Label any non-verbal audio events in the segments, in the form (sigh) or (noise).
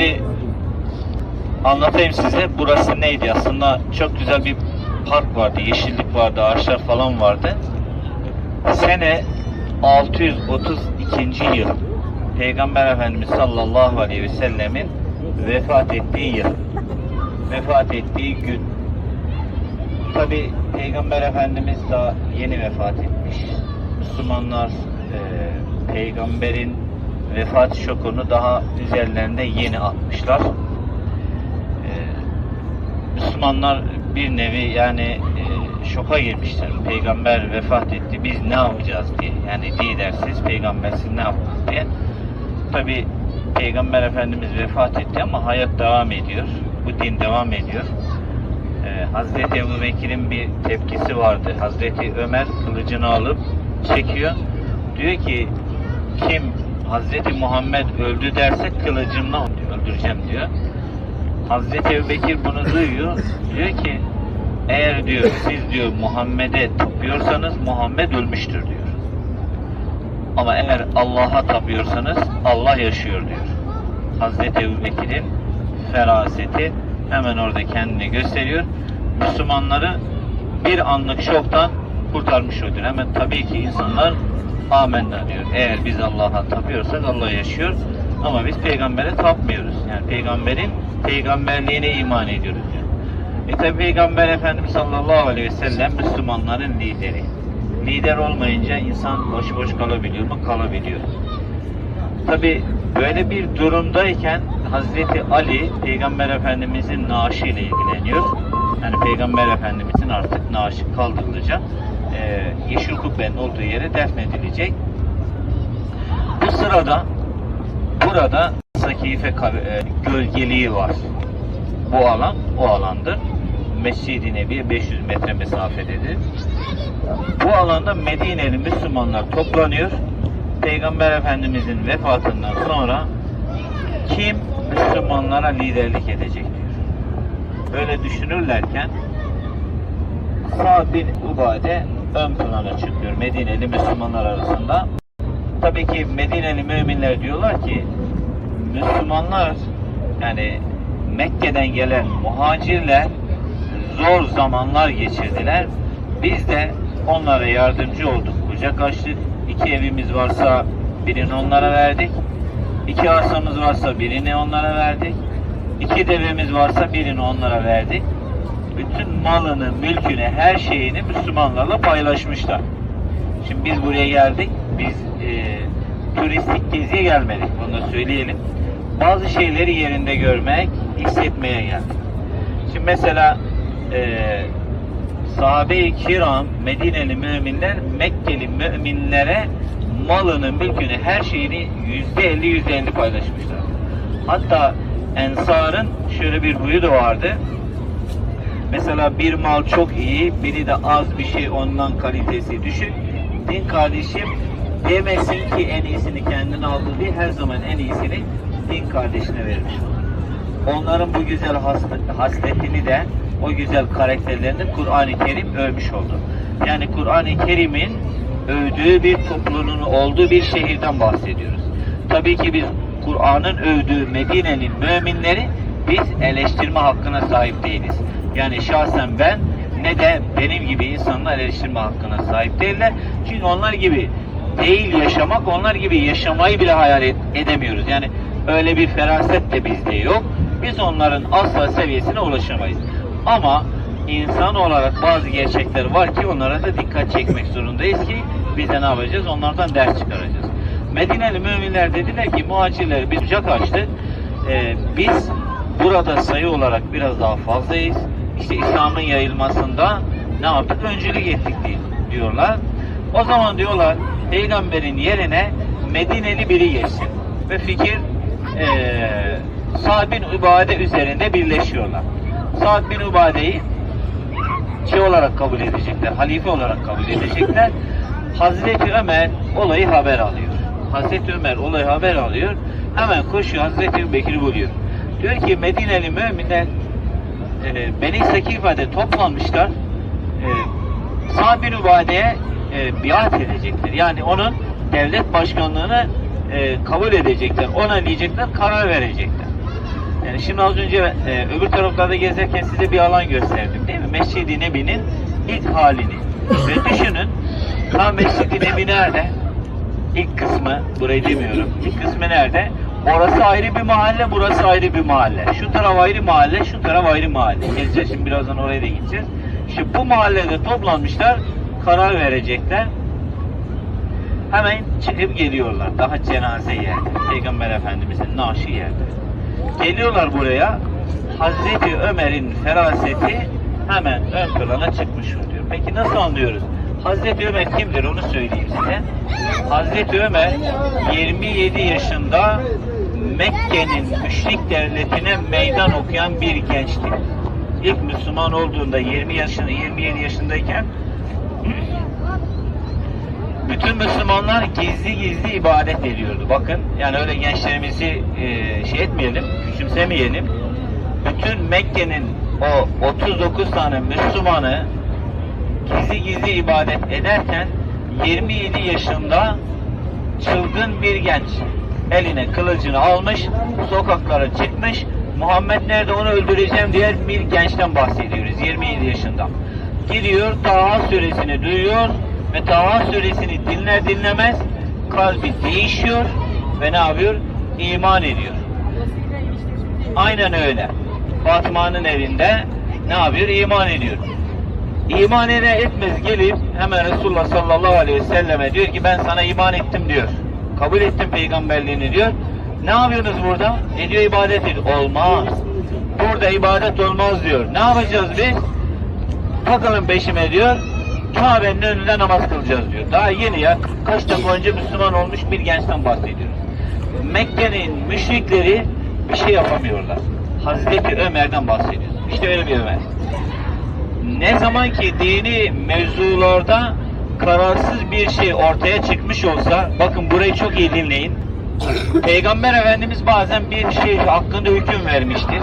Şimdi anlatayım size. Burası neydi? Aslında çok güzel bir park vardı. Yeşillik vardı. Ağaçlar falan vardı. Sene 632. yıl. Peygamber Efendimiz sallallahu aleyhi ve sellemin vefat ettiği yıl. Vefat ettiği gün. Tabi Peygamber Efendimiz daha yeni vefat etmiş. Müslümanlar e, peygamberin vefat şokunu daha üzerlerinde yeni atmışlar. E, Müslümanlar bir nevi yani e, şoka girmişler. Peygamber vefat etti. Biz ne yapacağız diye. Yani lidersiz, peygambersiz ne yapacağız diye. Tabi Peygamber Efendimiz vefat etti ama hayat devam ediyor. Bu din devam ediyor. Ee, Hazreti Ebu Bekir'in bir tepkisi vardı. Hazreti Ömer kılıcını alıp çekiyor. Diyor ki kim Hazreti Muhammed öldü derse kılıcımla öldüreceğim diyor. Hazreti Ebu Bekir bunu duyuyor. Diyor ki eğer diyor siz diyor Muhammed'e tapıyorsanız Muhammed ölmüştür diyor. Ama eğer Allah'a tapıyorsanız Allah yaşıyor diyor. Hazreti Ebu Bekir'in feraseti hemen orada kendini gösteriyor. Müslümanları bir anlık şoktan kurtarmış oluyor. Hemen tabii ki insanlar amenna diyor. Eğer biz Allah'a tapıyorsak Allah yaşıyor. Ama biz peygambere tapmıyoruz. Yani peygamberin peygamberliğine iman ediyoruz diyor. E tabi Peygamber Efendimiz sallallahu aleyhi ve sellem Müslümanların lideri. Lider olmayınca insan boş boş kalabiliyor mu? Kalabiliyor. Tabi böyle bir durumdayken Hazreti Ali Peygamber Efendimizin naaşı ile ilgileniyor. Yani Peygamber Efendimizin artık naaşı kaldırılacak. E, Yeşil Kubbe'nin olduğu yere defnedilecek. Bu sırada burada Sakife e, gölgeliği var. Bu alan o alandır. Mescid-i Nebi 500 metre mesafededir. Bu alanda Medineli Müslümanlar toplanıyor. Peygamber Efendimizin vefatından sonra kim Müslümanlara liderlik edecek diyor. Böyle düşünürlerken Sa'd bin Ubade ön plana çıkıyor Medineli Müslümanlar arasında. Tabii ki Medineli müminler diyorlar ki Müslümanlar yani Mekke'den gelen muhacirler zor zamanlar geçirdiler. Biz de onlara yardımcı olduk, kucak açtık. İki evimiz varsa birini onlara verdik. İki arsamız varsa birini onlara verdik. İki devemiz varsa birini onlara verdik. Bütün malını, mülkünü, her şeyini Müslümanlarla paylaşmışlar. Şimdi biz buraya geldik. Biz e, turistik geziye gelmedik. Bunu da söyleyelim. Bazı şeyleri yerinde görmek, hissetmeye geldik. Şimdi mesela e, sahabe-i kiram, Medineli müminler Mekkeli müminlere malını, mülkünü, her şeyini yüzde elli, yüzde elli paylaşmışlar. Hatta Ensar'ın şöyle bir huyu da vardı. Mesela bir mal çok iyi, biri de az bir şey ondan kalitesi düşük. Din kardeşim demesin ki en iyisini kendine aldı diye her zaman en iyisini din kardeşine vermiş. Onların bu güzel haslet- hasletini de o güzel karakterlerini Kur'an-ı Kerim övmüş oldu. Yani Kur'an-ı Kerim'in övdüğü bir toplumun olduğu bir şehirden bahsediyoruz. Tabii ki biz Kur'an'ın övdüğü Medine'nin müminleri biz eleştirme hakkına sahip değiliz. Yani şahsen ben ne de benim gibi insanlar eleştirme hakkına sahip değiller. Çünkü onlar gibi değil yaşamak, onlar gibi yaşamayı bile hayal edemiyoruz. Yani öyle bir feraset de bizde yok. Biz onların asla seviyesine ulaşamayız. Ama insan olarak bazı gerçekler var ki onlara da dikkat çekmek zorundayız ki biz de ne yapacağız? Onlardan ders çıkaracağız. Medineli müminler dediler ki muhacirler bir kucak açtı. Ee, biz burada sayı olarak biraz daha fazlayız. İşte İslam'ın yayılmasında ne yaptık? Öncülük ettik diyorlar. O zaman diyorlar peygamberin yerine Medineli biri geçsin. Ve fikir eee Sa'd bin Ubade üzerinde birleşiyorlar. Sa'd bin Ubade'yi şey olarak kabul edecekler, halife olarak kabul edecekler. Hazreti Ömer olayı haber alıyor. Hazreti Ömer olayı haber alıyor. Hemen koşuyor Hazreti Ebu Bekir'i buluyor. Diyor ki Medineli müminler e, Beni Sekife'de toplanmışlar. E, Sa'd bin Ubade'ye e, biat edecekler. Yani onun devlet başkanlığını e, kabul edecekler. Ona diyecekler, karar verecekler. Yani şimdi az önce e, öbür taraflarda gezerken size bir alan gösterdim değil mi? Mescid-i Nebi'nin ilk halini. Ve düşünün, ha Mescid-i Nebi nerede? İlk kısmı, burayı demiyorum. İlk kısmı nerede? Orası ayrı bir mahalle, burası ayrı bir mahalle. Şu taraf ayrı mahalle, şu taraf ayrı mahalle. Geleceğiz şimdi birazdan oraya da gideceğiz. İşte bu mahallede toplanmışlar, karar verecekler. Hemen çıkıp geliyorlar. Daha cenaze yerde. Peygamber Efendimizin naaşı yerde. Geliyorlar buraya. Hazreti Ömer'in feraseti hemen ön plana çıkmış oluyor. Peki nasıl anlıyoruz? Hazreti Ömer kimdir onu söyleyeyim size. Hazreti Ömer 27 yaşında Mekke'nin müşrik devletine meydan okuyan bir gençti. İlk Müslüman olduğunda 20 yaşında 27 yaşındayken bütün Müslümanlar gizli gizli ibadet ediyordu. Bakın yani öyle gençlerimizi e, şey etmeyelim, küçümsemeyelim. Bütün Mekke'nin o 39 tane Müslümanı gizli gizli ibadet ederken 27 yaşında çılgın bir genç eline kılıcını almış, sokaklara çıkmış. Muhammed nerede onu öldüreceğim diye bir gençten bahsediyoruz 27 yaşında. Gidiyor Taha suresini duyuyor ve Taha suresini dinler dinlemez kalbi değişiyor ve ne yapıyor? İman ediyor. Aynen öyle. Fatıma'nın evinde ne yapıyor? İman ediyor. İman eder etmez gelip hemen Resulullah sallallahu aleyhi ve selleme diyor ki ben sana iman ettim diyor. Kabul ettim peygamberliğini diyor. Ne yapıyorsunuz burada? E diyor ibadet ediyor. Olmaz. Burada ibadet olmaz diyor. Ne yapacağız biz? Takılın peşime diyor. Kabe'nin önünde namaz kılacağız diyor. Daha yeni ya. Kaç dakika önce Müslüman olmuş bir gençten bahsediyoruz. Mekke'nin müşrikleri bir şey yapamıyorlar. Hazreti Ömer'den bahsediyoruz. İşte öyle bir Ömer. Ne zaman ki dini mevzularda kararsız bir şey ortaya çıkmış olsa, bakın burayı çok iyi dinleyin. (laughs) Peygamber Efendimiz bazen bir şey hakkında hüküm vermiştir.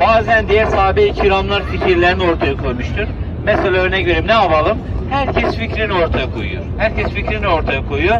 Bazen diğer sahabe-i kiramlar fikirlerini ortaya koymuştur. Mesela örnek vereyim ne yapalım? Herkes fikrini ortaya koyuyor. Herkes fikrini ortaya koyuyor.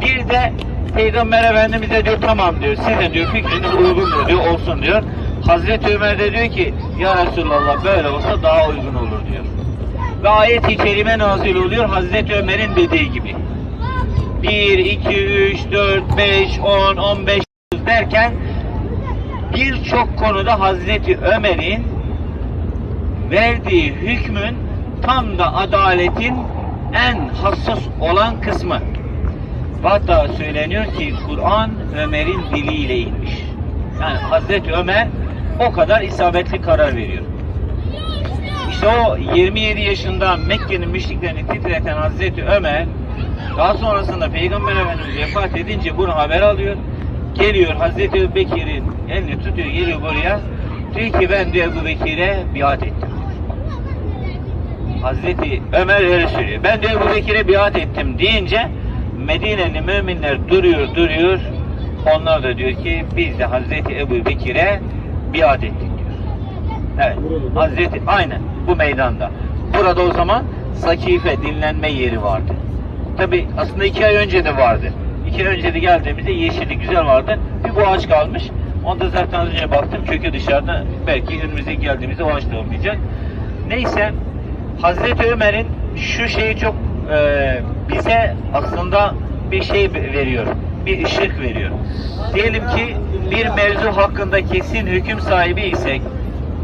Bir de Peygamber Efendimiz'e diyor tamam diyor. Sizin diyor fikriniz uygundur diyor olsun diyor. Hazreti Ömer de diyor ki ya Resulallah böyle olsa daha uygun olur diyor. Ve ayet-i kerime nazil oluyor Hazreti Ömer'in dediği gibi. 1, 2, 3, 4, 5, 10, 15 derken birçok konuda Hazreti Ömer'in verdiği hükmün tam da adaletin en hassas olan kısmı. Hatta söyleniyor ki Kur'an Ömer'in diliyle inmiş. Yani Hazreti Ömer o kadar isabetli karar veriyor. İşte o 27 yaşında Mekke'nin müşriklerini titreten Hazreti Ömer daha sonrasında Peygamber Efendimiz vefat edince bunu haber alıyor. Geliyor Hazreti Bekir'in elini tutuyor geliyor buraya. Diyor ki ben diyor Ebu Bekir'e biat ettim. Hazreti Ömer öyle söylüyor. Ben diyor Ebu Bekir'e biat ettim deyince Medine'li müminler duruyor duruyor. Onlar da diyor ki biz de Hazreti Ebu Bekir'e biat ettik. Evet. Hazreti aynen bu meydanda. Burada o zaman Sakife dinlenme yeri vardı. Tabi aslında iki ay önce de vardı. İki ay önce de geldiğimizde yeşillik güzel vardı. Bir bu ağaç kalmış. Onda zaten az önce baktım kökü dışarıda. Belki önümüze geldiğimizde o ağaç da olmayacak. Neyse Hazreti Ömer'in şu şeyi çok e, bize aslında bir şey veriyor. Bir ışık veriyor. Diyelim ki bir mevzu hakkında kesin hüküm sahibi isek,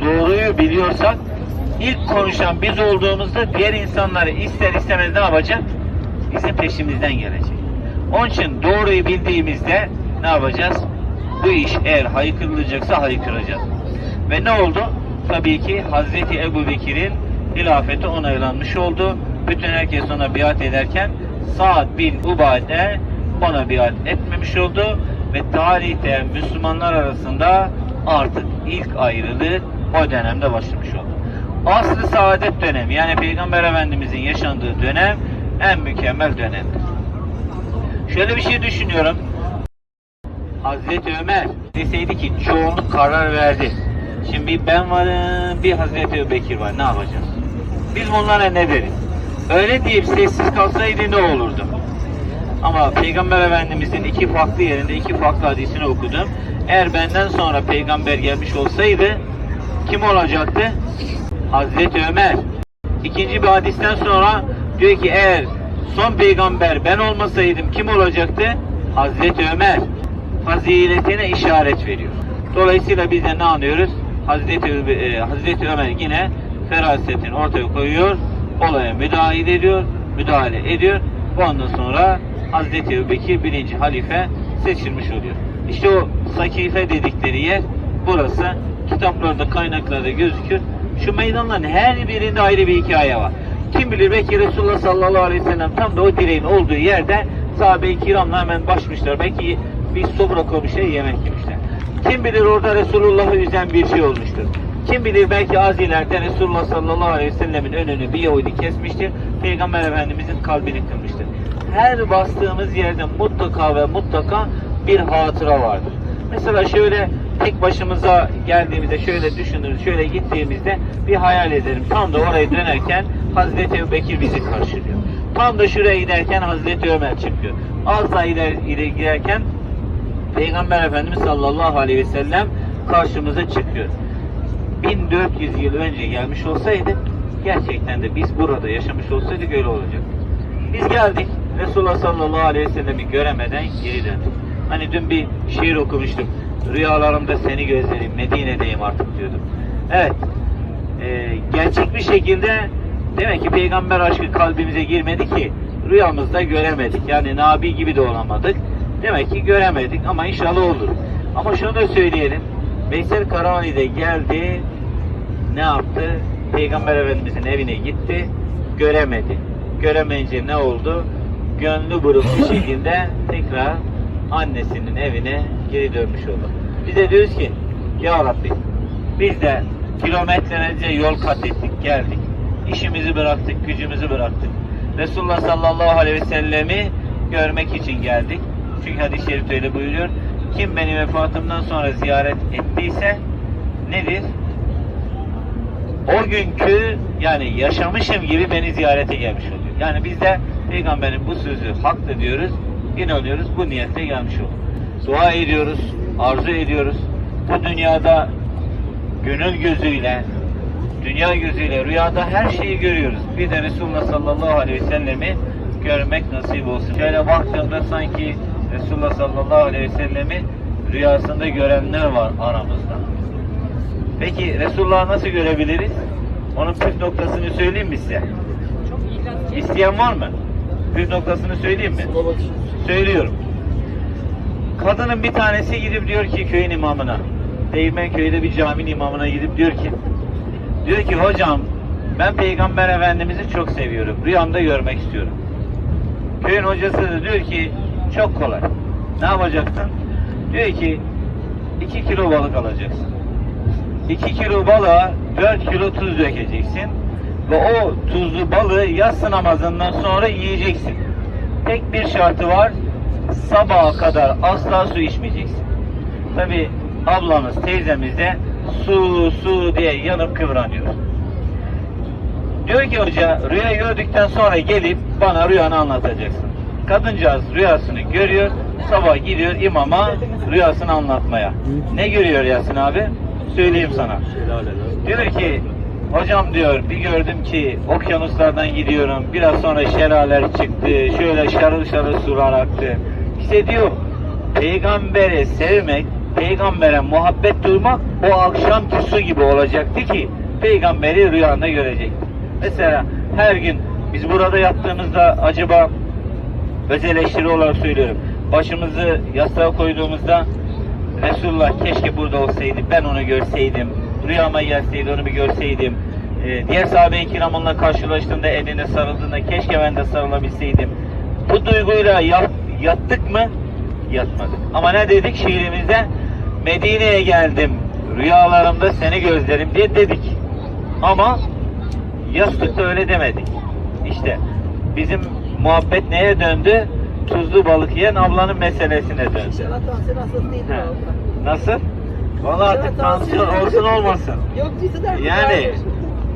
doğruyu biliyorsak ilk konuşan biz olduğumuzda diğer insanları ister istemez ne yapacak? Bizim peşimizden gelecek. Onun için doğruyu bildiğimizde ne yapacağız? Bu iş eğer haykırılacaksa haykıracağız. Ve ne oldu? Tabii ki Hazreti Ebu Bekir'in hilafeti onaylanmış oldu. Bütün herkes ona biat ederken Sa'd bin Ubade ona biat etmemiş oldu ve tarihte Müslümanlar arasında artık ilk ayrılık o dönemde başlamış oldu. Aslı saadet dönemi yani Peygamber Efendimizin yaşandığı dönem en mükemmel dönemdir. Şöyle bir şey düşünüyorum. Hazreti Ömer deseydi ki çoğunluk karar verdi. Şimdi bir ben varım, bir Hazreti Ebubekir var. Ne yapacağız? Biz bunlara ne deriz? Öyle deyip sessiz kalsaydı ne olurdu? Ama Peygamber Efendimizin iki farklı yerinde iki farklı hadisini okudum. Eğer benden sonra peygamber gelmiş olsaydı kim olacaktı? Hazreti Ömer. İkinci bir hadisten sonra diyor ki eğer son peygamber ben olmasaydım kim olacaktı? Hazreti Ömer. Faziletine işaret veriyor. Dolayısıyla biz de ne anlıyoruz? Hazreti, e, Hazreti Ömer yine ferasetini ortaya koyuyor. Olaya müdahale ediyor. Müdahale ediyor. Ondan sonra Hazreti Ebubekir birinci halife seçilmiş oluyor. İşte o Sakife dedikleri yer burası. Kitaplarda, kaynaklarda gözükür. Şu meydanların her birinde ayrı bir hikaye var. Kim bilir belki Resulullah sallallahu aleyhi ve sellem tam da o direğin olduğu yerde sahabe-i kiramla hemen başmışlar. Belki bir sofra kurmuşlar, yemek yemişler. Kim bilir orada Resulullah'ı üzen bir şey olmuştur. Kim bilir belki az ileride Resulullah sallallahu aleyhi ve sellemin önünü bir Yahudi kesmiştir. Peygamber Efendimizin kalbini kırmıştır. Her bastığımız yerde mutlaka ve mutlaka bir hatıra vardır. Mesela şöyle tek başımıza geldiğimizde şöyle düşünürüz, şöyle gittiğimizde bir hayal edelim. Tam da oraya dönerken Hazreti Ebubekir bizi karşılıyor. Tam da şuraya giderken Hazreti Ömer çıkıyor. Az daha ileri, ileri giderken Peygamber Efendimiz sallallahu aleyhi ve sellem karşımıza çıkıyor. 1400 yıl önce gelmiş olsaydı gerçekten de biz burada yaşamış olsaydık öyle olacak. Biz geldik Resulullah sallallahu aleyhi ve sellemi göremeden geri döndük. Hani dün bir şiir okumuştum. Rüyalarımda seni gözlerim Medine'deyim artık diyordum. Evet. e, gerçek bir şekilde demek ki peygamber aşkı kalbimize girmedi ki rüyamızda göremedik. Yani Nabi gibi de olamadık. Demek ki göremedik ama inşallah olur. Ama şunu da söyleyelim. Veysel Karani de geldi. Ne yaptı? Peygamber Efendimizin evine gitti. Göremedi. Göremeyince ne oldu? Gönlü buruk bir (laughs) şekilde tekrar annesinin evine geri dönmüş oldu. Biz de diyoruz ki Ya Rabbi biz de kilometrelerce yol kat ettik, geldik. İşimizi bıraktık, gücümüzü bıraktık. Resulullah sallallahu aleyhi ve sellemi görmek için geldik. Çünkü hadis-i şerif öyle buyuruyor. Kim beni vefatımdan sonra ziyaret ettiyse nedir? O günkü yani yaşamışım gibi beni ziyarete gelmiş oluyor. Yani biz de peygamberin bu sözü haklı diyoruz, inanıyoruz, bu niyetle gelmiş olduk. Dua ediyoruz, arzu ediyoruz. Bu dünyada gönül gözüyle, dünya gözüyle rüyada her şeyi görüyoruz. Bir de Resulullah sallallahu aleyhi ve sellemi görmek nasip olsun. Şöyle baktığımda sanki Resulullah sallallahu aleyhi ve sellemi rüyasında görenler var aramızda. Peki Resulullah'ı nasıl görebiliriz? Onun püf noktasını söyleyeyim mi size? İsteyen var mı? Püf noktasını söyleyeyim mi? Söylüyorum. Kadının bir tanesi gidip diyor ki köyün imamına, Değirmenköy'de bir caminin imamına gidip diyor ki, diyor ki hocam ben Peygamber Efendimiz'i çok seviyorum. Rüyamda görmek istiyorum. Köyün hocası da diyor ki çok kolay. Ne yapacaksın? Diyor ki 2 kilo balık alacaksın. 2 kilo balığa 4 kilo tuz dökeceksin. Ve o tuzlu balığı yatsı namazından sonra yiyeceksin. Tek bir şartı var. Sabaha kadar asla su içmeyeceksin. Tabi ablamız, teyzemiz de su su diye yanıp kıvranıyor. Diyor ki hoca rüya gördükten sonra gelip bana rüyanı anlatacaksın. Kadıncağız rüyasını görüyor. Sabah gidiyor imama rüyasını anlatmaya. Ne görüyor Yasin abi? Söyleyeyim sana. Diyor ki hocam diyor bir gördüm ki okyanuslardan gidiyorum. Biraz sonra şelaleler çıktı. Şöyle şarıl şarıl sular aktı. İşte diyor peygamberi sevmek, peygambere muhabbet duymak o akşamki su gibi olacaktı ki peygamberi rüyanda görecekti. Mesela her gün biz burada yattığımızda acaba öz eleştiri olarak söylüyorum. Başımızı yastığa koyduğumuzda Resulullah keşke burada olsaydı, ben onu görseydim, rüyama gelseydi, onu bir görseydim. Ee, diğer sahabe-i kiram onunla karşılaştığında, eline sarıldığında keşke ben de sarılabilseydim. Bu duyguyla yat- yattık mı? Yatmadık. Ama ne dedik şiirimizde? Medine'ye geldim, rüyalarımda seni gözlerim diye dedik. Ama yastıkta öyle demedik. İşte bizim muhabbet neye döndü? Tuzlu balık yiyen ablanın meselesine döndü. İnşallah tansiyon hastası. Nasıl? Valla artık tansiyon olsun olmasın. Yok cidden. Yani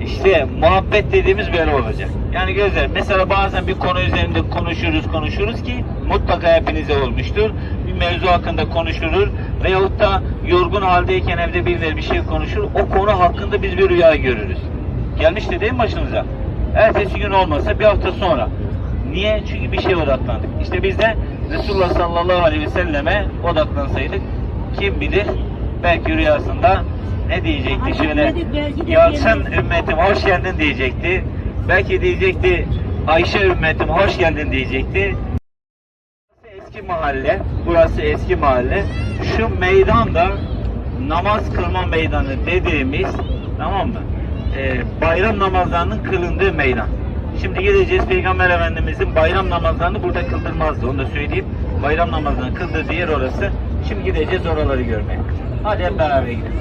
işte muhabbet dediğimiz böyle olacak. Yani gözler mesela bazen bir konu üzerinde konuşuruz konuşuruz ki mutlaka hepinize olmuştur. Bir mevzu hakkında konuşulur veyahut da yorgun haldeyken evde birileri bir şey konuşur. O konu hakkında biz bir rüya görürüz. Gelmişti değil mi başınıza? Ertesi gün olmasa bir hafta sonra. Niye? Çünkü bir şeye odaklandık. İşte biz de Resulullah sallallahu aleyhi ve selleme odaklansaydık kim bilir belki rüyasında ne diyecekti şöyle geliriz." ümmetim hoş geldin diyecekti. Belki diyecekti Ayşe ümmetim hoş geldin diyecekti. Burası eski mahalle. Burası eski mahalle. Şu meydan da namaz kılma meydanı dediğimiz tamam mı? Ee, bayram namazlarının kılındığı meydan. Şimdi gideceğiz Peygamber Efendimizin bayram namazlarını burada kıldırmazdı. Onu da söyleyeyim. Bayram namazlarını kıldığı yer orası. Şimdi gideceğiz oraları görmeye. Hadi hep beraber gidelim.